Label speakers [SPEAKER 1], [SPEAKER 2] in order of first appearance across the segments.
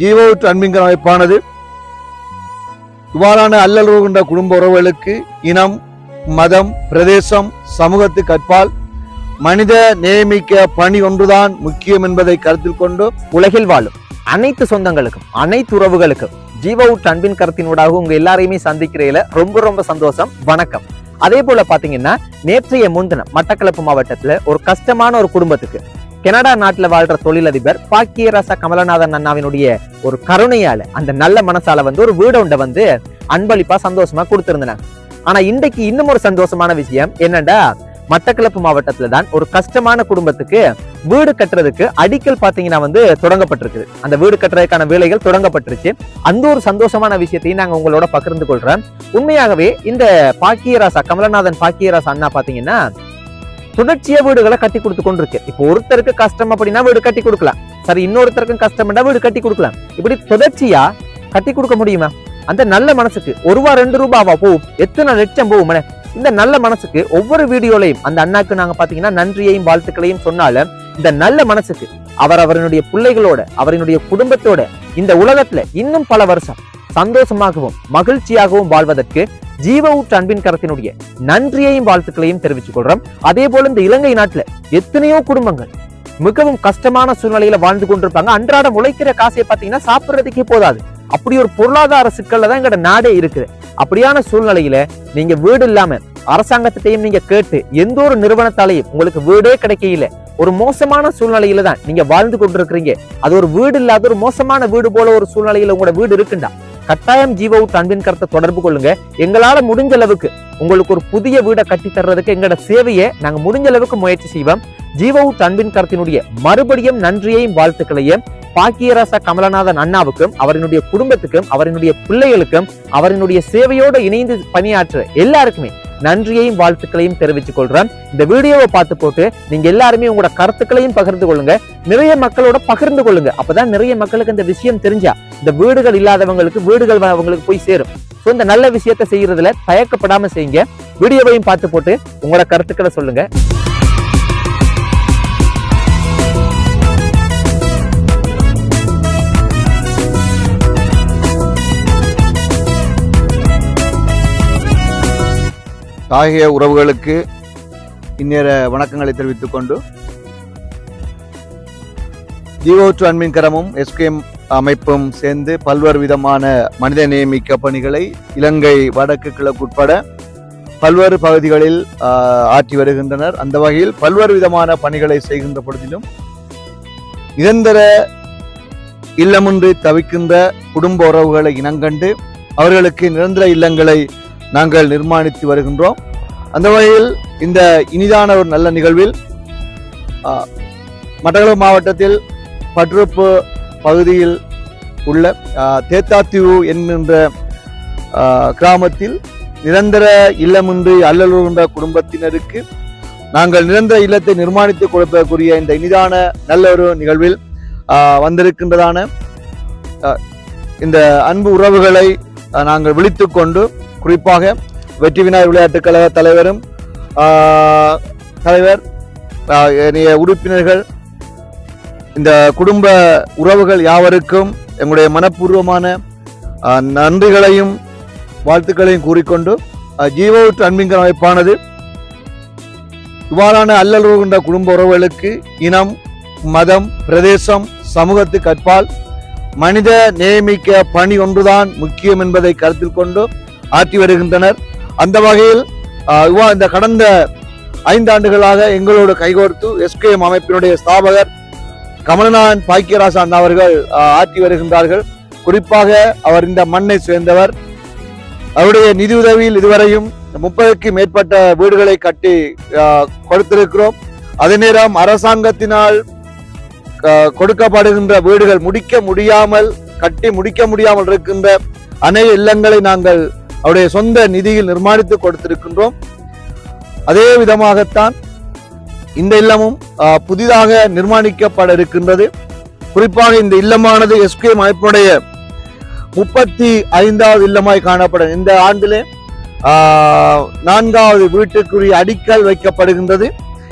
[SPEAKER 1] ஜீவோட்டு அன்பிங்கிற அமைப்பானது. இவ்வாறான அல்லல் கொண்ட குடும்ப உறவுகளுக்கு இனம் மதம் பிரதேசம் சமூகத்து கற்பால் மனித நியமிக்க பணி ஒன்றுதான் முக்கியம் என்பதை கருத்தில் கொண்டு
[SPEAKER 2] உலகில் வாழும். அனைத்து சொந்தங்களுக்கும் அனைத்து உறவுகளுக்கும் ஜீவவுட் அன்பின் கருத்தினூடாக உங்க எல்லாரையுமே சந்திக்கிறதுல ரொம்ப ரொம்ப சந்தோஷம். வணக்கம். அதே போல பாத்தீங்கன்னா நேற்றைய முன்தினம் மட்டக்களப்பு மாவட்டத்துல ஒரு கஷ்டமான ஒரு குடும்பத்துக்கு கனடா நாட்டுல வாழ்ற தொழிலதிபர் பாக்கியரச கமலநாதன் அண்ணாவினுடைய ஒரு கருணையால அந்த நல்ல மனசால வந்து ஒரு வீடு ஒன்றை வந்து அன்பளிப்பா சந்தோஷமா கொடுத்திருந்தாங்க. ஆனா இன்றைக்கு இன்னும் ஒரு சந்தோஷமான விஷயம் என்னன்னா மட்டக்களப்பு மாவட்டத்துல தான் ஒரு கஷ்டமான குடும்பத்துக்கு வீடு கட்டுறதுக்கு அடிக்கல் பாத்தீங்கன்னா வந்து தொடங்கப்பட்டிருக்குது. அந்த வீடு கட்டுறதுக்கான வேலைகள் தொடங்கப்பட்டிருச்சு. அந்த ஒரு சந்தோஷமான விஷயத்தையும் நாங்க உங்களோட பகிர்ந்து கொள்றோம் உண்மையாகவே இந்த பாக்கியராசா கமலநாதன் பாக்கியராசா அண்ணா பாத்தீங்கன்னா தொடர்ச்சியா வீடுகளை கட்டி கொடுத்து கொண்டிருக்கு. இப்போ ஒருத்தருக்கு கஷ்டம் அப்படின்னா வீடு கட்டி கொடுக்கலாம். சரி இன்னொருத்தருக்கும் கஷ்டம்னா வீடு கட்டி கொடுக்கலாம். இப்படி தொடர்ச்சியா கட்டி கொடுக்க முடியுமா? அந்த நல்ல மனசுக்கு ஒரு ரூபா ரெண்டு ரூபாவா போகும் எத்தனை லட்சம் போகும் இந்த நல்ல மனசுக்கு ஒவ்வொரு வீடியோலையும் அந்த அண்ணாக்கு நாங்க பாத்தீங்கன்னா நன்றியையும் வாழ்த்துக்களையும் சொன்னாலும் இந்த நல்ல மனசுக்கு அவர் அவரனுடைய பிள்ளைகளோட அவரினுடைய குடும்பத்தோட இந்த உலகத்துல இன்னும் பல வருஷம் சந்தோஷமாகவும் மகிழ்ச்சியாகவும் வாழ்வதற்கு ஜீவ ஊற்று அன்பின் கரத்தினுடைய நன்றியையும் வாழ்த்துக்களையும் தெரிவித்துக் கொள்றோம். அதே போல இந்த இலங்கை நாட்டுல எத்தனையோ குடும்பங்கள் மிகவும் கஷ்டமான சூழ்நிலையில வாழ்ந்து கொண்டிருப்பாங்க. அன்றாடம் உழைக்கிற காசை பாத்தீங்கன்னா சாப்பிடுறதுக்கே போதாது. அப்படி ஒரு பொருளாதார சிக்கல்ல தான் எங்கட நாடே இருக்குது. அப்படியான சூழ்நிலையில நீங்க வீடு இல்லாம அரசாங்கத்திட்டையும் நீங்க கேட்டு எந்த ஒரு நிறுவனத்தாலையும் உங்களுக்கு வீடே கிடைக்கல ஒரு மோசமான சூழ்நிலையில தான் நீங்க வாழ்ந்து கொண்டிருக்கிறீங்க. அது ஒரு வீடு இல்லாத ஒரு மோசமான வீடு போல ஒரு சூழ்நிலையில உங்களோட வீடு இருக்குண்டா? கட்டாயம் ஜீவ ஊட்டு அன்பின் கருத்தை தொடர்பு கொள்ளுங்க. எங்களால முடிஞ்ச அளவுக்கு உங்களுக்கு ஒரு புதிய வீடை கட்டி தர்றதுக்கு எங்களோட சேவையை நாங்க முடிஞ்ச அளவுக்கு முயற்சி செய்வோம். ஜீவ ஊட்டு அன்பின் கருத்தினுடைய மறுபடியும் நன்றியையும் வாழ்த்துக்களையும் பாக்கியராச கமலநாதன் அண்ணாவுக்கும் அவரினுடைய குடும்பத்துக்கும் அவரினுடைய பிள்ளைகளுக்கும் அவரினுடைய சேவையோடு இணைந்து பணியாற்ற எல்லாருக்குமே நன்றியையும் வாழ்த்துக்களையும் தெரிவித்துக் கொள்றேன். இந்த வீடியோவை பார்த்து போட்டு நீங்க எல்லாருமே உங்களோட கருத்துக்களையும் பகிர்ந்து கொள்ளுங்க. நிறைய மக்களோட பகிர்ந்து கொள்ளுங்க. அப்பதான் நிறைய மக்களுக்கு இந்த விஷயம் தெரிஞ்சா இந்த வீடுகள் இல்லாதவங்களுக்கு வீடுகள் அவங்களுக்கு போய் சேரும். ஸோ இந்த நல்ல விஷயத்த செய்யறதுல தயக்கப்படாம செய்யுங்க. வீடியோவையும் பார்த்து போட்டு உங்களோட கருத்துக்களை சொல்லுங்க.
[SPEAKER 1] தாகிய உறவுகளுக்கு இந்நேர வணக்கங்களை தெரிவித்துக் கொண்டு ஜீவோற்று அன்பின் கரமும் எஸ்கேஎம் அமைப்பும் சேர்ந்து பல்வேறு விதமான மனித நியமிக்க பணிகளை இலங்கை வடக்கு கிழக்கு உட்பட பல்வேறு பகுதிகளில் ஆற்றி வருகின்றனர். அந்த வகையில் பல்வேறு விதமான பணிகளை செய்கின்ற பொழுதிலும் நிரந்தர இல்லமின்றி தவிக்கின்ற குடும்ப உறவுகளை இனங்கண்டு அவர்களுக்கு நிரந்தர இல்லங்களை நாங்கள் நிர்மாணித்து வருகின்றோம். அந்த வகையில் இந்த இனிதான ஒரு நல்ல நிகழ்வில் மட்டக்களப்பு மாவட்டத்தில் பட்ருப்பு பகுதியில் உள்ள தேத்தாத்தியூ தேத்தாத்தீவு என்கின்ற கிராமத்தில் நிரந்தர இல்லமின்றி அல்லலுகின்ற குடும்பத்தினருக்கு நாங்கள் நிரந்தர இல்லத்தை நிர்மாணித்து கொடுப்பதற்குரிய இந்த இனிதான நல்ல ஒரு நிகழ்வில் வந்திருக்கின்றதான இந்த அன்பு உறவுகளை நாங்கள் விழித்து கொண்டு குறிப்பாக வெற்றி விநாயகர் விளையாட்டுக் கழக தலைவரும் தலைவர் ஆஹ், உறுப்பினர்கள் இந்த குடும்ப உறவுகள் யாவருக்கும் எங்களுடைய மனப்பூர்வமான நன்றிகளையும் வாழ்த்துக்களையும் கூறிக்கொண்டு ஆஹ், ஜீவோட்டு அமைப்பானது இவ்வாறான அல்லல் கொண்ட குடும்ப உறவுகளுக்கு இனம் மதம் பிரதேசம் சமூகத்து கற்பால் மனித நியமிக்க பணி ஒன்றுதான் முக்கியம் என்பதை கருத்தில் கொண்டு ஆற்றி வருகின்றனர். அந்த வகையில் இந்த கடந்த ஐந்தாண்டுகளாக எங்களோடு கைகோர்த்து எஸ்கேஎம் அமைப்பினுடைய ஸ்தாபகர் கமலநாதன் பாக்கியராசா அண்ணா அவர்கள் ஆற்றி வருகின்றார்கள். குறிப்பாக அவர் இந்த மண்ணை சேர்ந்தவர். அவருடைய நிதியுதவியில் இதுவரையும் முப்பதுக்கு மேற்பட்ட வீடுகளை கட்டி கொடுத்திருக்கிறோம். அதே நேரம் அரசாங்கத்தினால் கொடுக்கப்படுகின்ற வீடுகள் முடிக்க முடியாமல் கட்டி முடிக்க முடியாமல் இருக்கின்ற அநேக இல்லங்களை நாங்கள் அவருடைய சொந்த நிதியில் நிர்மாணித்து கொடுத்திருக்கின்றோம். அதே விதமாகத்தான் இந்த இல்லமும் ஆஹ், புதிதாக நிர்மாணிக்கப்பட இருக்கின்றது. குறிப்பாக இந்த இல்லமானது எஸ்கே அமைப்பினுடைய முப்பத்தி ஐந்தாவது இல்லமாய் காணப்படும். இந்த ஆண்டிலே ஆஹ், நான்காவது வீட்டுக்குரிய அடிக்கல் வைக்கப்படுகின்றது.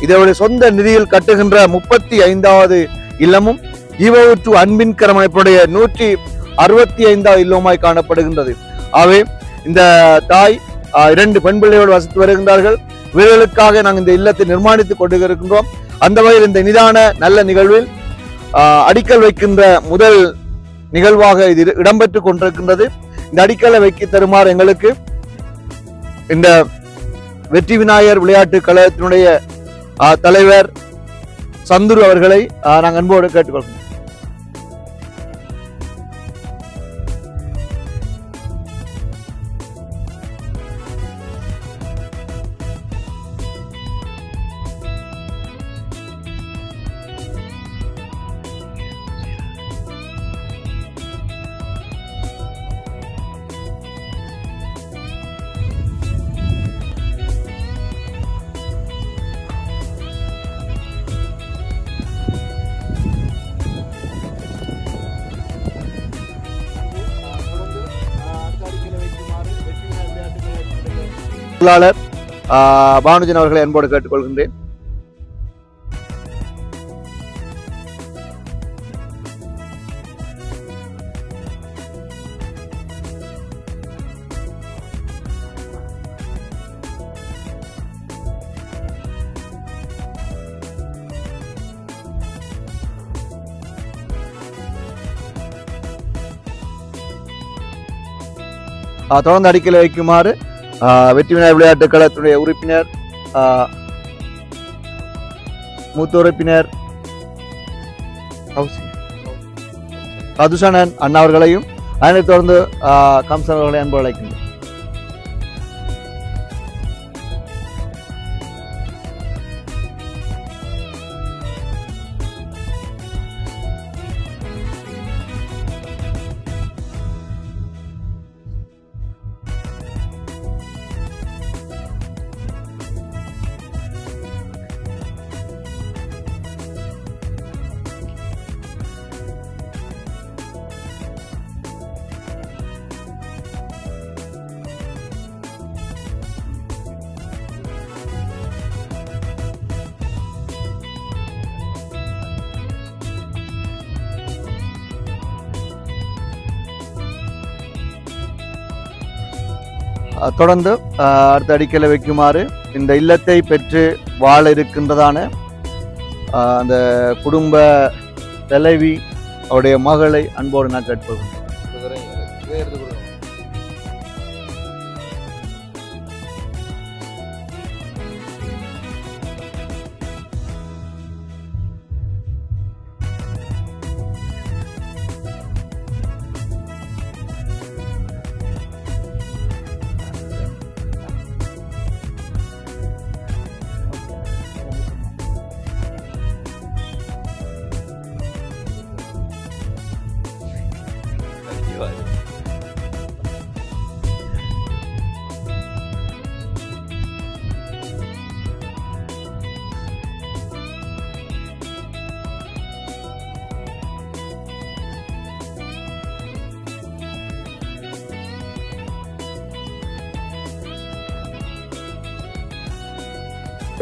[SPEAKER 1] இதனுடைய சொந்த நிதியில் கட்டுகின்ற முப்பத்தி ஐந்தாவது இல்லமும் ஜீவவுற்று அன்பின் கரமமைப்புடைய நூற்றி அறுபத்தி ஐந்தாவது இல்லமாய் காணப்படுகின்றது. ஆகவே இந்த தாய் இரண்டு பெண் பிள்ளையோடு வசித்து வருகின்றார்கள். இவர்களுக்காக நாங்கள் இந்த இல்லத்தை நிர்மாணித்துக் கொண்டு இருக்கின்றோம் அந்த வகையில் இந்த நிதான நல்ல நிகழ்வில் ஆஹ், அடிக்கல் வைக்கின்ற முதல் நிகழ்வாக இது இடம்பெற்றுக் கொண்டிருக்கின்றது. இந்த அடிக்கலை வைக்க தருமாறு எங்களுக்கு இந்த வெற்றி விநாயகர் விளையாட்டு கழகத்தினுடைய தலைவர் சந்துரு அவர்களை நாங்கள் அன்போடு கேட்டுக்கொள்கிறோம். பொருளாளர் ஆஹ், பானுஜன் அவர்களை அன்போடு கேட்டுக்கொள்கின்றேன். தொடர்ந்து அடிக்கலை வைக்குமாறு வெற்றி விநாயகர் விளையாட்டு கழகத்துடைய உறுப்பினர் மூத்த உறுப்பினர் கதுசனன் அண்ணா அவர்களையும் அதனைத் தொடர்ந்து கம்சன் அவர்களை அன்பு அழைக்கின்றேன் தொடர்ந்து அடுத்த அடிக்கலை வைக்குமாறு இந்த இல்லத்தை பெற்று வாழ இருக்கின்றதான அந்த குடும்ப தலைவி அவருடைய மகளை அன்போடு நான் கேட்போம்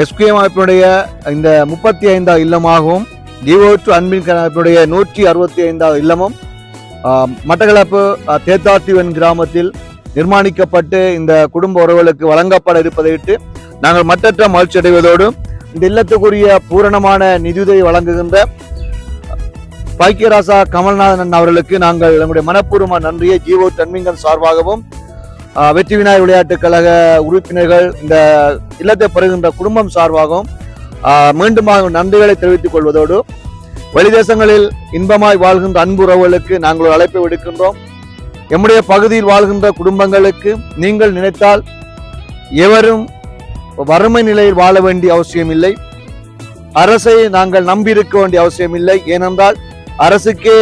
[SPEAKER 1] எஸ்கிஎம் அமைப்பினுடைய இந்த முப்பத்தி ஐந்தாவது இல்லமாகவும் ஜீவோற்று அன்பின் அமைப்பினுடைய நூற்றி அறுபத்தி ஐந்தாவது இல்லமும் மட்டக்களப்பு தேத்தாத்தீவன் கிராமத்தில் நிர்மாணிக்கப்பட்டு இந்த குடும்ப உறவுகளுக்கு வழங்கப்பட இருப்பதையிட்டு நாங்கள் மற்றற்ற மகிழ்ச்சி அடைவதோடு இந்த இல்லத்துக்குரிய பூரணமான நிதியுதவி வழங்குகின்ற பாக்கியராசா கமல்நாதன் அவர்களுக்கு நாங்கள் எங்களுடைய மனப்பூர்வமான நன்றியை ஜீவோ தன்மிங்கன் சார்பாகவும் வெற்றி விநாயகர் விளையாட்டுக் கழக உறுப்பினர்கள் இந்த இல்லத்தை பெறுகின்ற குடும்பம் சார்பாகவும் ஆஹ், மீண்டுமாக நன்றிகளை தெரிவித்துக் கொள்வதோடு வெளிதேசங்களில் இன்பமாய் வாழ்கின்ற அன்புறவுகளுக்கு நாங்கள் அழைப்பு விடுக்கின்றோம். எம்முடைய பகுதியில் வாழ்கின்ற குடும்பங்களுக்கு நீங்கள் நினைத்தால் எவரும் வறுமை நிலையில் வாழ வேண்டிய அவசியம் இல்லை அரசை நாங்கள் நம்பியிருக்க வேண்டிய அவசியம் இல்லை ஏனென்றால் அரசுக்கே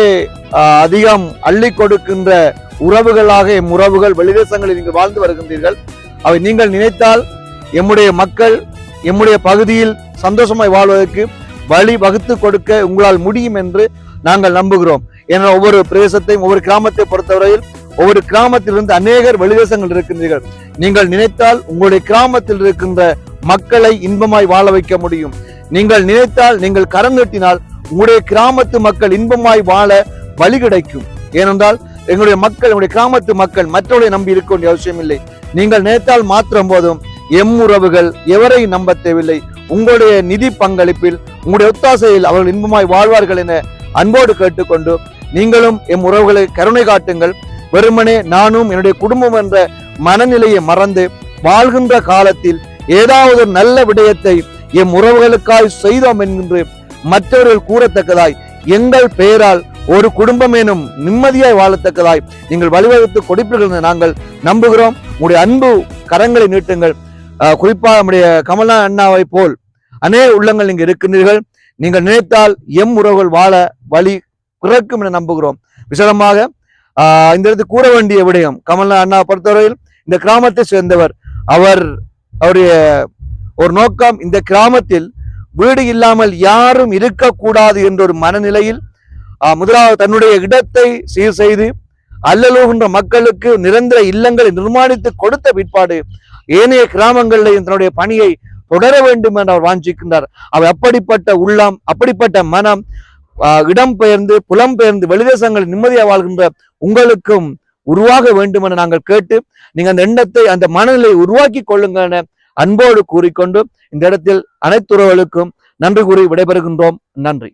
[SPEAKER 1] அதிகம் அள்ளி கொடுக்கின்ற உறவுகளாக எம் உறவுகள் வெளிதேசங்களில் இங்கு வாழ்ந்து வருகின்றீர்கள். அவை நீங்கள் நினைத்தால் எம்முடைய மக்கள் எம்முடைய பகுதியில் சந்தோஷமாய் வாழ்வதற்கு வழி வகுத்து கொடுக்க உங்களால் முடியும் என்று நாங்கள் நம்புகிறோம். ஏன்னா ஒவ்வொரு பிரதேசத்தையும் ஒவ்வொரு கிராமத்தை பொறுத்தவரையில் ஒவ்வொரு கிராமத்திலிருந்து அநேகர் வெளிதேசங்கள் இருக்கின்றீர்கள். நீங்கள் நினைத்தால் உங்களுடைய கிராமத்தில் இருக்கின்ற மக்களை இன்பமாய் வாழ வைக்க முடியும். நீங்கள் நினைத்தால் நீங்கள் கரம் நீட்டினால் உங்களுடைய கிராமத்து மக்கள் இன்பமாய் வாழ வழி கிடைக்கும். ஏனென்றால் எங்களுடைய மக்கள் எங்களுடைய கிராமத்து மக்கள் மற்றவர்களை நம்பி இருக்க வேண்டிய அவசியம் இல்லை நீங்கள் நினைத்தால் மாத்திரம் போதும். எம் உறவுகள் எவரை நம்ப தேவையில்லை. உங்களுடைய நிதி பங்களிப்பில் உங்களுடைய ஒத்தாசையில் அவர்கள் இன்பமாய் வாழ்வார்கள் என அன்போடு கேட்டுக்கொண்டு நீங்களும் எம் உறவுகளை கருணை காட்டுங்கள். வெறுமனே நானும் என்னுடைய குடும்பம் என்ற மனநிலையை மறந்து வாழ்கின்ற காலத்தில் ஏதாவது ஒரு நல்ல விடயத்தை எம் உறவுகளுக்காய் செய்தோம் என்கின்ற மற்றவர்கள் கூறத்தக்கதாய் எங்கள் பெயரால் ஒரு குடும்பம் எனும் நிம்மதியாய் வாழத்தக்கதாய் நீங்கள் வழிவகுத்து கொடுப்பீர்கள் நாங்கள் நம்புகிறோம். உங்களுடைய அன்பு கரங்களை நீட்டுங்கள். குறிப்பாக நம்முடைய கமலா அண்ணாவை போல் அநேக உள்ளங்கள் இங்கே இருக்கின்றீர்கள். நீங்கள் நினைத்தால் எம் உறவுகள் வாழ வழி பிறக்கும் என நம்புகிறோம். விசேடமாக இந்த இடத்து கூற வேண்டிய விடயம் கமலா அண்ணா பொறுத்தவரையில் இந்த கிராமத்தை சேர்ந்தவர். அவர் அவருடைய ஒரு நோக்கம் இந்த கிராமத்தில் வீடு இல்லாமல் யாரும் இருக்கக்கூடாது என்ற ஒரு மனநிலையில் முதலாவது தன்னுடைய இடத்தை சீர் செய்து அல்லலுகின்ற மக்களுக்கு நிரந்தர இல்லங்களை நிர்மாணித்து கொடுத்த பிற்பாடு ஏனைய கிராமங்களில் தன்னுடைய பணியை தொடர வேண்டும் என்று அவர் வாஞ்சிக்கின்றார். அவர் அப்படிப்பட்ட உள்ளம் அப்படிப்பட்ட மனம் இடம் பெயர்ந்து புலம் புலம்பெயர்ந்து வெளிதேசங்களில் நிம்மதியாக வாழ்கின்ற உங்களுக்கும் உருவாக வேண்டும் என நாங்கள் கேட்டு நீங்கள் அந்த எண்ணத்தை அந்த மனநிலை உருவாக்கி கொள்ளுங்க என அன்போடு கூறிக்கொண்டு இந்த இடத்தில் அனைத்துறவுகளுக்கும் நன்றி கூறி விடைபெறுகின்றோம். நன்றி.